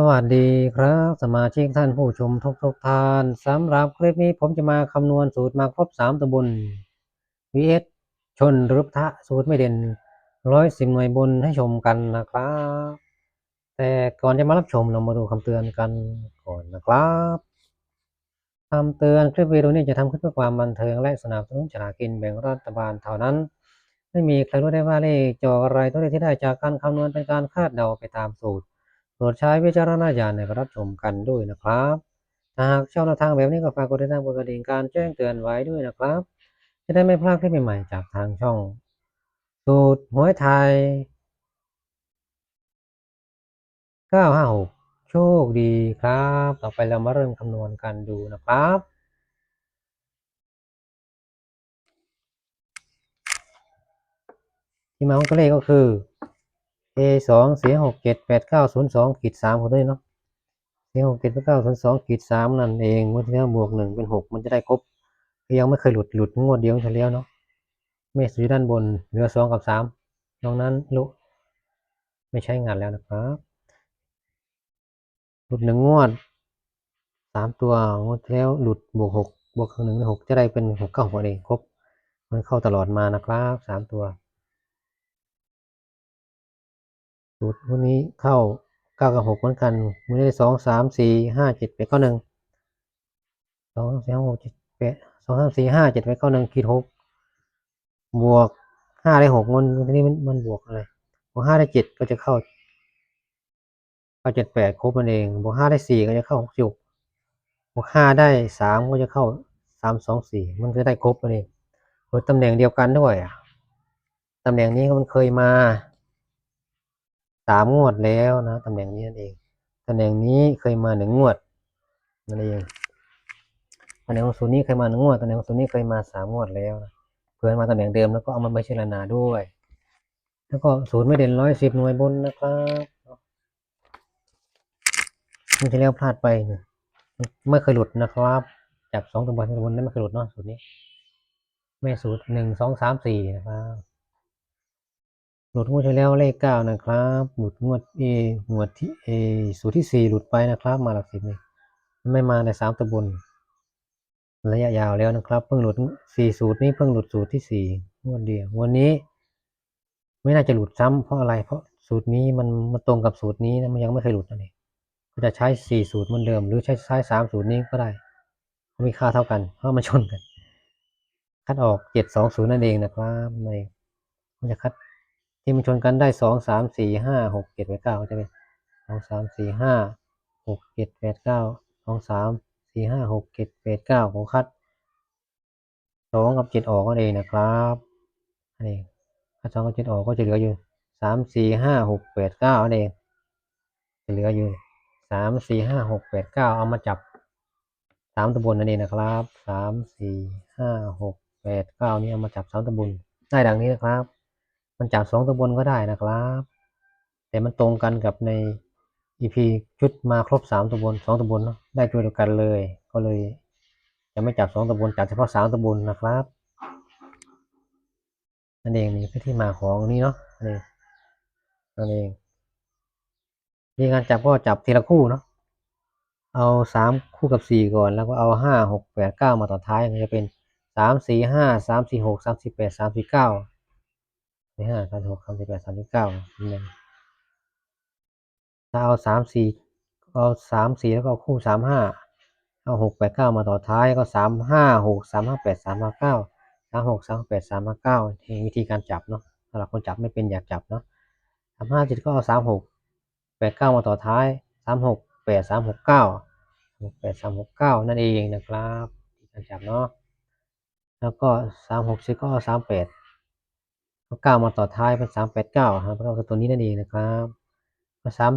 สวัสดีครับ สมาชิกท่านผู้ชมทุกทุกท่านสำหรับคลิปนี้ผมจะมาคำนวณสูตรมาครบสามตำบล vs ชนรือปทะสูตรไม่เด่นร้อยสิบหน่วยบนให้ชมกันนะครับ แต่ก่อนจะมารับชมเรามาดูคำเตือนกันก่อนนะครับคำเตือนคลิปวิดีโอนี้จะทำขึ้นเพื่อความบันเทิงและสนับสนุนฉลากินแบ่งรัฐบาลเท่านั้น ไม่มีใครรู้ได้ว่าเลขจออะไรตัวเลขที่ได้จากการคำนวณเป็นการคาดเดาไปตามสูตร โปรดใช้วิจารณญาณในการรับชมกันด้วยนะครับถ้าหากชอบแนวทางแบบนี้ก็ฝากกดติดตามกดกระดิ่งการแจ้งเตือนไว้ด้วยนะครับ จะได้ไม่พลาดคลิปใหม่ๆจากทางช่องสูตรหวยไทย 956 โชคดีครับ ต่อไปเรามาเริ่มคำนวณกันดูนะครับที่มาของตัวเลขก็คือ A สองเสี่หกเจ็ดแปดเก้าศูนย์สองขีดสามของตัวนี้เนาะเสี่หกเจ็ดแปดเก้าศูนย์สองขีดสามนั่นเองเมื่อที่แล้วบวกหนึ่งเป็นหกมันจะได้ครบยังไม่เคยหลุดหลุดงวดเดียวเฉลี่ยเนาะเมษอยู่ด้านบนเหลือสองกับสามนอกนั้นลุไม่ใช้งานแล้วนะครับหลุดหนึ่งงวดสามตัวงวดที่แล้วหลุดบวกหกบวกหนึ่งเป็นหกจะได้เป็นหกเก้าหัวเองครบมันเข้าตลอดมานะครับสามตัว สูตรพวกนี้เข้าเก้ากับหกเหมือนกันมันได้สองสามสี่ห้าเจ็ดแปดเก้าหนึ่งสองสี่ห้าหกเจ็ดแปดสองสามสี่ห้าเจ็ดแปดเก้าหนึ่งขีดหกบวกห้าได้หกมันทีนี้มันมันบวกอะไรบวกห้าได้เจ็ดก็จะเข้าเข้าเจ็ดแปดครบมันเองบวกห้าได้สี่ก็จะเข้าหกสิบบวกห้าได้สามก็จะเข้าสามสองสี่มันจะได้ครบมันเองโดยตำแหน่งเดียวกันด้วยอะตำแหน่งนี้มันเคยมา สามงวดแล้วนะตำแหน่งนี้นั่นเองตำแหน่งนี้เคยมาหนึ่งงวดนั่นเองตำแหน่งของศูนย์นี้เคยมาหนึ่งงวดตำแหน่งของศูนย์นี้เคยมาสามงวดแล้วนะเพื่อนมาตำแหน่งเดิมแล้วก็เอามาไปพิจารณาด้วย แล้วก็ศูนย์ไม่เด่นร้อยสิบหน่วยบนนะครับมันที่แล้วพลาดไปเนี่ยไม่เคยหลุดนะครับจับสองตัวบนตัวบนนั้นไม่เคยหลุดเนาะสูตรนี้แม่สูตรหนึ่งสองสามสี่นะครับ หลุดงวดที่แล้วเลขเก้านะครับ หลุดงวดเองวดที่เอสูตรที่สี่หลุดไปนะครับ มาหลักสิบนี่มันไม่มาในสามตะบนระยะยาวแล้วนะครับ เพิ่งหลุดสี่สูตรนี้เพิ่งหลุดสูตรที่สี่งวดเดียววันนี้ ไม่น่าจะหลุดซ้ำเพราะอะไรเพราะสูตรนี้มันมันตรงกับสูตรนี้นะมันยังไม่เคยหลุดนั่นเองก็จะใช้สี่สูตรเหมือนเดิม หรือใช้ใช้สามสูตรนี้ก็ได้มีค่าเท่ากัน เพราะมันชนกัน คัดออกเจ็ดสองศูนย์นั่นเองนะครับนั่นเองมันจะคัด ที่มันชนกันได้สองสามสี่ห้าหกเจ็ดแปดเก้าจะเป็นสองสามสี่ห้าหกเจ็ดแปดเก้าสองสามสี่ห้าหกเจ็ดแปดเก้าผมคัดสองกับเจ็ดออกก็เองนะครับอันนี้คัดสองกับเจ็ดออกก็จะเหลืออยู่สามสี่ห้าหกแปดเก้าอันเองจะเหลืออยู่สามสี่ห้าหกแปดเก้าเอามาจับสามตะบนนั่นเองนะครับสามสี่ห้าหกแปดเก้านี่เอามาจับสามตะบนได้ดังนี้นะครับ มันจับสองตัวบนก็ได้นะครับ แต่มันตรงกันกับใน EP ชุดมาครบสามตัวบนสองตัวบนเนาะได้ตัวเดียวกันเลย ก็เลยจะไม่จับสองตัวบนจับเฉพาะสามตัวบนนะครับนั่นเองนี่คือที่มาของนี้เนาะนั่นเองนั่นเองมีการจับก็จับทีละคู่เนาะเอาสามคู่กับสี่ก่อนแล้วก็เอาห้าหกแปดเก้ามาต่อท้ายมันจะเป็นสามสี่ห้าสามสี่หกสามสี่แปดสามสี่เก้า สี่ห้าสามหกสามสิบแปดสามสิบเก้าหนึ่งถ้าเอาสามสี่เอาสามสี่แล้วก็คู่สามห้าเอาหกแปดเก้ามาต่อท้ายก็สามห้าหกสามห้าแปดสามห้าเก้าสามหกสามแปดสามห้าเก้าวิธีการจับเนาะสำหรับคนจับไม่เป็นอยากจับเนาะสามห้าเจ็ดก็เอาสามหกแปดเก้ามาต่อท้ายสามหกแปดสามหกเก้าหกแปดสามหกเก้านั่นเองนะครับการจับเนาะแล้วก็สามหกสิบก็เอาสามแปด ก็เก้ามาต่อท้ายเป็นสามแปดเก้าครับก็คือตัวนี้นั่นเองนะครับก็สาม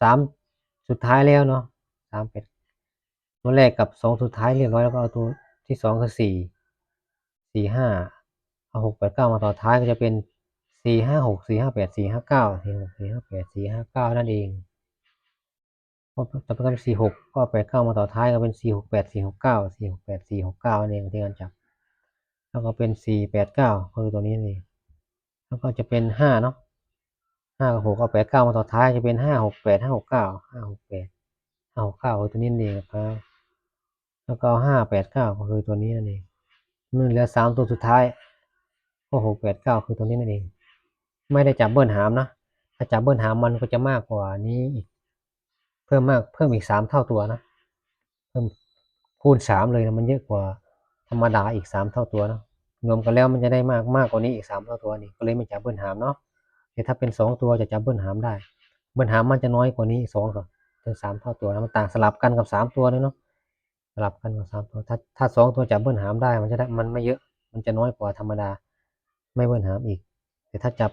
สามสุดท้ายแล้วเนาะสามแปดตัวแรกกับสองสุดท้ายเรียบร้อยแล้วก็เอาตัวที่สองคือสี่สี่ห้าเอาหกแปดเก้ามาต่อท้ายก็จะเป็นสี่ห้าหกสี่ห้าแปดสี่ห้าเก้าสี่หกสี่ห้าแปดสี่ห้าเก้านั่นเองพอต่อไปก็เป็นสี่หกก็แปดเก้ามาต่อท้ายก็เป็นสี่หกแปดสี่หกเก้าสี่หกแปดสี่หกเก้านั่นเองที่การจับแล้วก็เป็นสี่แปดเก้าคือตัวนี้นี่ แล้วก็จะเป็นห้าเนาะห้ากับหกเอาแปดเก้ามาต่อท้ายจะเป็นห้าหกแปดห้าหกเก้าห้าหกแปดห้าหกเก้าตัวนี้นั่นเองครับแล้วก็ห้าแปดเก้าก็คือตัวนี้นั่นเองมันเหลือสามตัวสุดท้ายก็หกแปดเก้าคือตัวนี้นั่นเอง ไม่ได้จับเบิ้ลหามนะถ้าจับเบิ้ลหามมันก็จะมากกว่านี้อีกเพิ่มมากเพิ่มอีกสามเท่าตัวนะเพิ่มคูณสามเลยนะมันเยอะกว่าธรรมดาอีกสามเท่าตัวนะ รวมกันแล้วมันจะได้มากมากกว่านี้อีกสามเท่าตัวนี่ก็เลยไม่จับเบิ้ลหามเนาะแต่ถ้าเป็นสองตัวจะจับเบิ้ลหามได้ เบิ้ลหามมันจะน้อยกว่านี้สองกับถึงสามเท่าตัวนะมันต่างสลับกันกับสามตัวเลยเนาะสลับกันกับสามตัวถ้าถ้าสองตัวจับเบิ้ลหามได้มันจะได้มันไม่เยอะ มันจะน้อยกว่าธรรมดา ไม่เบิ้ลหามอีก แต่ถ้าจับ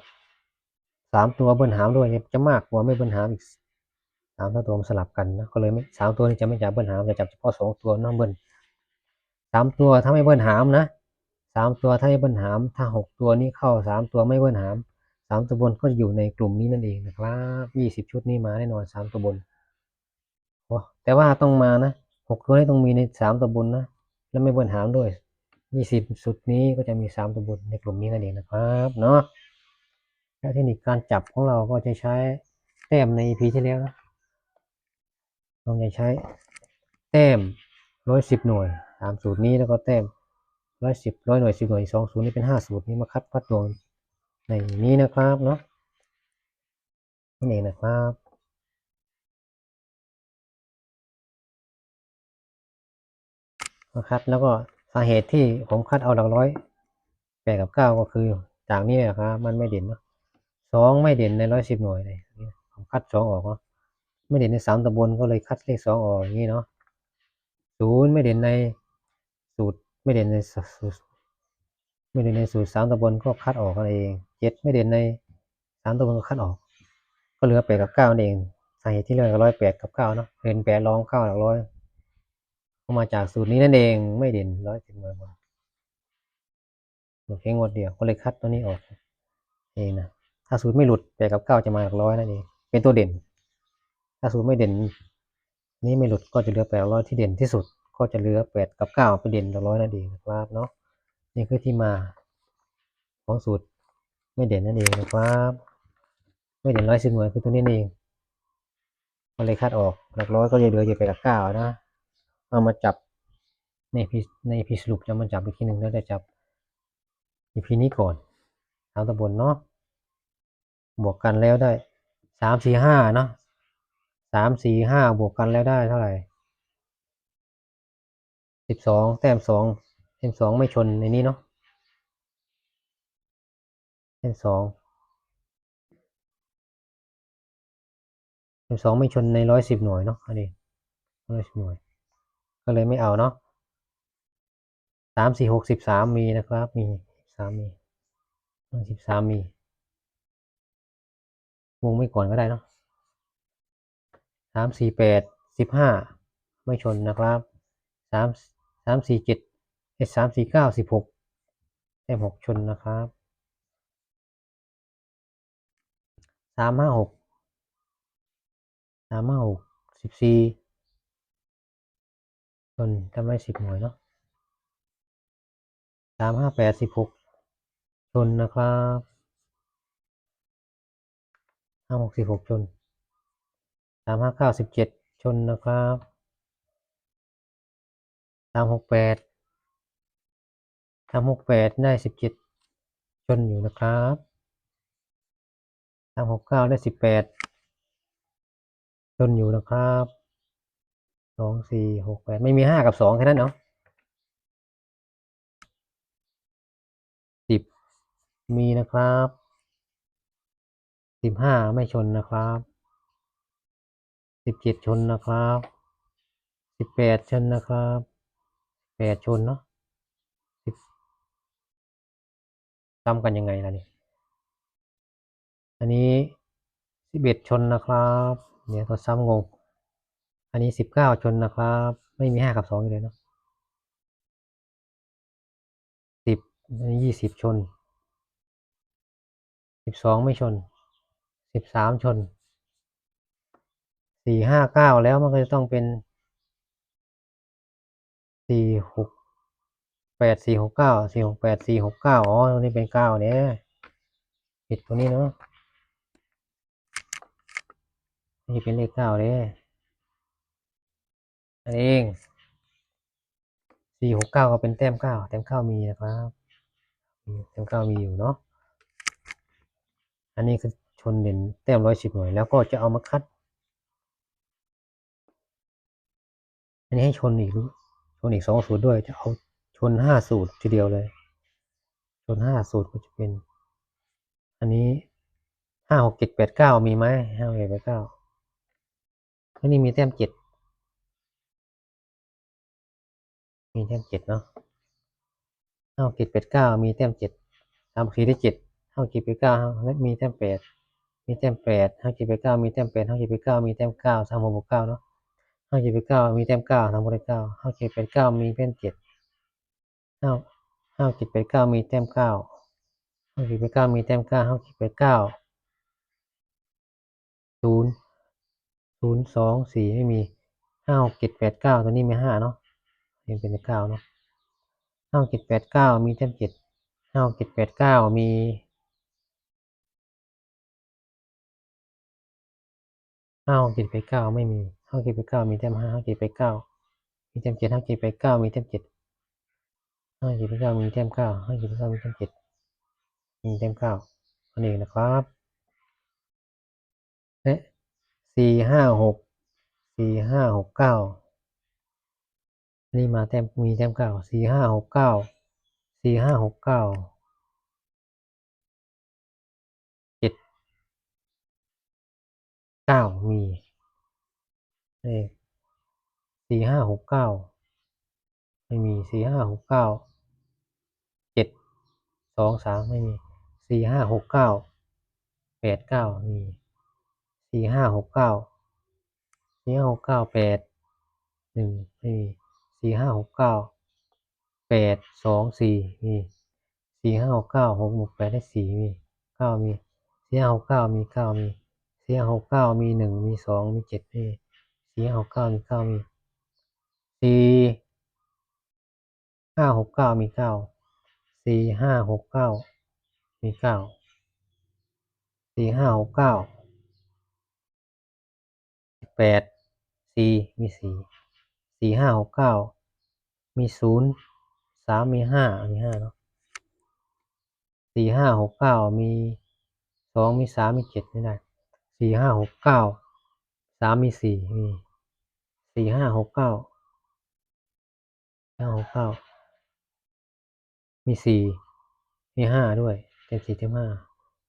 สามตัวเบิ้ลหามด้วยจะมากกว่าไม่เบิ้ลหามอีกสามเท่าตัวมันสลับกันนะก็เลยไม่สามตัวนี้จะไม่จับเบิ้ลหามจะจับเฉพาะสองตัวน้องเบิ้ลสามตัวถ้าไม่เบิ้ลหามนะ สามตัวถ้าไม่เบิ้ลหาม ถ้าหกตัวนี้เข้าสามตัวไม่เบิ้ลหามสามตัวบนก็จะอยู่ในกลุ่มนี้นั่นเองนะครับยี่สิบชุดนี้มาแน่นอนสามตัวบนโอ้แต่ว่าต้องมานะหกตัวนี้ต้องมีในสามตัวบนนะ แล้วไม่เบิ้ลหามด้วยยี่สิบสุดนี้ก็จะมีสามตัวบนในกลุ่มนี้นั่นเองนะครับเนาะแล้วเทคนิคการจับของเราก็จะใช้แต้มใน EP ที่แล้วนะเราจะใช้แต้มร้อยสิบหน่วยตามสูตรนี้แล้วก็แต้ม ร้อยสิบร้อยหน่วยสิบหน่วยสองสูตรนี้เป็นห้าสูตรนี้มาคัดวัดดวงในนี้นะครับเนาะนั่นเองนะครับนะครับ แล้วก็สาเหตุที่ผมคัดเอาหลักร้อยแปดกับเก้าก็คือจากนี้แหละครับ มันไม่เด่นเนาะสองไม่เด่นในร้อยสิบหน่วยเลยผมคัดสองออกเนาะไม่เด่นในสามตำบลก็เลยคัดเลขสองออกอย่างนี้เนาะศูนย์ไม่เด่นใน ไม่เด่นในสูตรไม่เด่นในสูตรสามตำบลก็คัดออกกันเองเจ็ดไม่เด่นในสามตำบลก็คัดออก ก็เหลือแปดกับเก้านั่นเองสาเหตุที่เหลือร้อยแปดกับเก้าเนาะเด่นแปดรองเก้าหลักร้อยก็มาจากสูตรนี้นั่นเองไม่เด่นร้อยสิบหน่วยบนหลุดแค่งวดเดียวก็เลยคัดตัวนี้ออกเองนะถ้าสูตรไม่หลุดแปดกับเก้าจะมาหลักร้อยนั่นเองเป็นตัวเด่น ถ้าสูตรไม่เด่น นี้ไม่หลุดก็จะเหลือแปดร้อยที่เด่นที่สุด ก็จะเหลือแปดกับเก้าเป็นเด่นหลักร้อยนั่นเองนะครับเนาะนี่คือที่มาของสูตรไม่เด่นนั่นเองนะครับ ไม่เด่นร้อยสิบหน่วยคือตัวนี้เองก็เลยคัดออกหลักร้อยก็จะเหลืออยู่แปกับเก้านะเอามาจับในพีในพีสรุปจะมาจับอีกทีหนึ่งแล้วจะจับ EP นี้ก่อนสามตำบลเนาะบวกกันแล้วได้สามสี่ห้าเนาะสามสี่ห้าบวกกันแล้วได้เท่าไหร่ สิบสองแต้มสองแต้มสองไม่ชนในนี้เนาะแต้มสองแต้มสองไม่ชนในร้อยสิบหน่วยเนาะอันนี้ร้อยสิบหน่วย ก็เลยไม่เอาเนาะสามสี่หกสิบสามมีนะครับ มีสามมีสิบสามมีวงไม่ก่อนก็ได้เนาะสามสี่แปดสิบห้าไม่ชนนะครับสาม สามสี่เจ็ดเอ็ดสามสี่เก้าสิบหกแต้หกชนนะครับสามห้าหกสามห้าหกสิบสี่ชนทำได้สิบหน่วยเนาะสามห้าแปดสิบหกชนนะครับห้าหกสิบหกชนสามห้าเก้าสิบเจ็ดชนนะครับ สามหกแปดสามหกแปดได้สิบเจ็ดชนอยู่นะครับสามหกเก้าได้สิบแปดชนอยู่นะครับสองสี่หกแปดไม่มีห้ากับสองแค่นั้นเนาะสิบมีนะครับสิบห้าไม่ชนนะครับสิบเจ็ดชนนะครับสิบแปดชนนะครับ แปดชนเนาะสิบจำกันยังไงล่ะนี่อันนี้สิบเอ็ดชนนะครับเนี่ยตัวซ้ำงง อันนี้สิบเก้าชนนะครับ ไม่มีห้ากับสองอยู่เลยเนาะสิบอันนี้ยี่สิบชนสิบสองไม่ชนสิบสามชนสี่ห้าเก้าแล้วมันก็จะต้องเป็น สี่หกแปดสี่หกเก้าสี่หกแปดสี่หกเก้าอ๋อตรงนี้เป็นเก้าเนี่ยผิดตรงนี้เนาะนี่เป็นเลขเก้าเลยนั่นเองสี่หกเก้าก็เป็นแต้มเก้าแต้มเก้ามีนะครับแต้มเก้ามีอยู่เนาะอันนี้คือชนเด่นแต้มร้อยสิบหน่วยแล้วก็จะเอามาคัด อันนี้ให้ชนอีกรู้ นอีกสองสูตรด้วยจะเอาชนห้าสูตรทีเดียวเลย ชนห้าสูตรก็จะเป็น อันนี้ห้าหกเจ็ดแปดเก้ามีไหมห้าหกเจ็ดแปดเก้าอันนี้มีแต้มเจ็ดมีแต้มเจ็ดเนาะห้าหกเจ็ดแปดเก้ามีแต้มเจ็ดสามขีดได้เจ็ดห้าหกเจ็ดแปดเก้าและมีแต้มแปดมีแต้มแปดห้าเจ็ดแปดเก้ามีแต้มแปดห้าเจ็ดแปดเก้ามีแต้มเก้าสามหกบวกเก้าเนาะาเจ็ดแปดเก้ามีแต้มเก้าสามบวกได้เก้าห้าเจ็ดแปดเก้ามีแต้มเจ็ดห้าห้าเจ็ดแปดเก้ามีแต้มเก้าห้าเจ็ดแปดเก้ามีแต้มเก้าห้าเจ็ดแปดเก้าศูนย์ศูนย์สองสี่ไม่มีห้าหกเจ็ดแปดเก้าตัวนี้มีห้าเนาะยังเป็นเก้าเนาะห้าเจ็ดแปดเก้ามีแต้มเจ็ดห้าเจ็ดแปดเก้ามีห้าเจ็ดแปดเก้าไม่มี ห้าเจ็ดแปเก้ามีแต้มห้าห้าเจ็ดแปเก้ามีแต้มเจ็ดห้าเจ็ดแปเก้ามีแต้มเจ็ดห้าเจ็ดแปเก้ามีแต้มเก้าห้าเจ็ดแปเก้ามีแต้มเจ็ดมีแต้มเก้าอันนี้นะครับและสี่ห้าหกสี่ห้าหกเก้านี่มาแต้มมีแต้มเก้าสี่ห้าหกเก้าสี่ห้าหกเก้าเจ็ดเก้ามี เลขสี่ห้าหกเก้าไม่มีสี่ห้าหกเก้าเจ็ดสองสามไม่มีสี่ห้าหกเก้าแปดเก้ามีสี่ห้าหกเก้าสี่ห้าหกเก้าแปดหนึ่งไม่มีสี่ห้าหกเก้าแปดสองสี่มีสี่ห้าหกเก้าหกบวกแปดได้สี่มีเก้ามีสี่ห้าหกเก้ามีเก้ามีสี่ห้าหกเก้ามีหนึ่งมีสองมีเจ็ดมี สี่ห้าหกเก้ามีเก้ามีสี่ห้าหกเก้ามีเก้าสี่ห้าหกเก้ามีเก้าสี่ห้าหกเก้าแปดสี่มีสี่สี่ห้าหกเก้ามีศูนย์สามมีห้ามีห้าเนาะสี่ห้าหกเก้ามีสองมีสามมีเจ็ดไม่ได้สี่ห้าหกเก้า สามมีสี่มีสี่ห้าหกเก้าห้าหกเก้ามีสี่มีห้าด้วยเต็มสี่เต็มห้า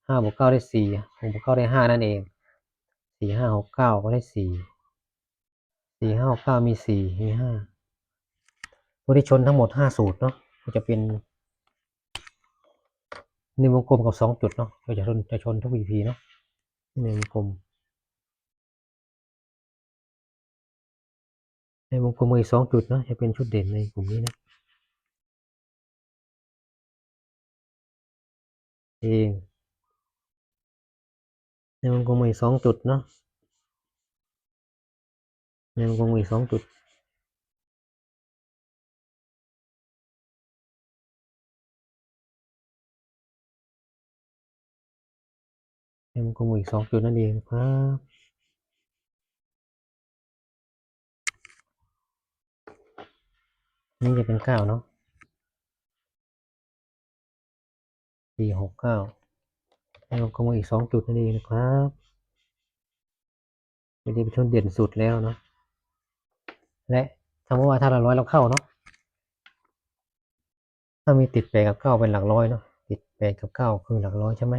ห้าบวกเก้าได้สี่หกบวกเก้าได้ห้านั่นเองสี่ห้าหกเก้าก็ได้สี่สี่ห้าหกเก้ามีสี่มีห้าตัวที่ชนทั้งหมดห้าสูตรเนาะก็จะเป็นในวงกลมกับสองจุดเนาะก็จะชนจะชนทุก EP เนาะในวงกลม ในวงกลมมีสองจุดเนาะจะเป็นชุดเด่นในกลุ่มนี้นะเองในวงกลมมีสองจุดเนาะในวงกลมมีสองจุดในวงกลมมีสองจุดนั่นเองครับ นี่จะเป็นเก้าเนาะสี่หกเก้าในวกลมมีอีกสองจุดนั่นเองนะครับไม่ได้เป็นชุดเด่นสุดแล้วเนาะและสมมติว่าถ้าเราร้อยเราเข้าเนาะถ้ามีติดแปดกับเก้าเป็นหลักร้อยเนาะติดแปดกับเก้าคือหลักร้อยใช่ไหม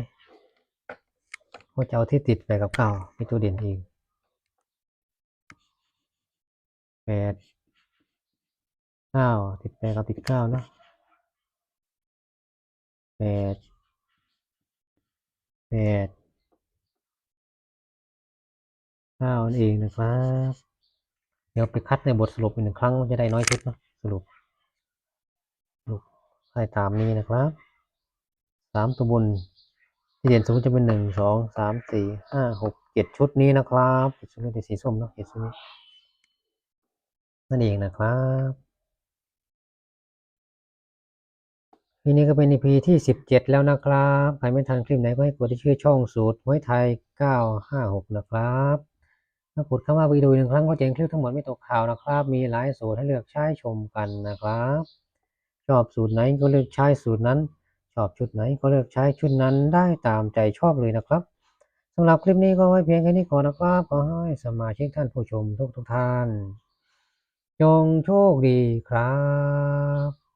ก็จะเอาที่ติดแปดกับเก้าเป็นตัวเด่นเองแปด ก้าติดแปดกับติดเก้าเนาะแปดแปดเก้านั่นเองนะครับ เดี๋ยวไปคัดในบทสรุปอีกหนึ่งครั้งจะได้น้อยชุดเนาะสรุปสรุปให้ตามนี้นะครับสามตัวบนที่เด่นสมมติจะเป็นหนึ่งสองสามสี่ห้าหกเจ็ดชุดนี้นะครับเจ็ดชุดนี้เป็นสีส้มเนาะเจ็ดชุดนี้นั่นเองนะครับ ทีนี้ก็เป็น EP ที่สิบเจ็ดแล้วนะครับใครไม่ทันคลิปไหนก็ให้กดที่ชื่อช่องสูตรหวยไทยเก้าห้าหกนะครับถ้ากดเข้ามาไปดูหนึ่งครั้งก็จะเห็นคลิปทั้งหมดไม่ตกข่าวนะครับ มีหลายสูตรให้เลือกใช้ชมกันนะครับ ชอบสูตรไหนก็เลือกใช้สูตรนั้น ชอบชุดไหนก็เลือกใช้ชุดนั้นได้ตามใจชอบเลยนะครับสำหรับคลิปนี้ก็ไว้เพียงแค่นี้ก่อนนะครับขอให้สมาชิกท่านผู้ชมทุกทุกท่าน จงโชคดีครับ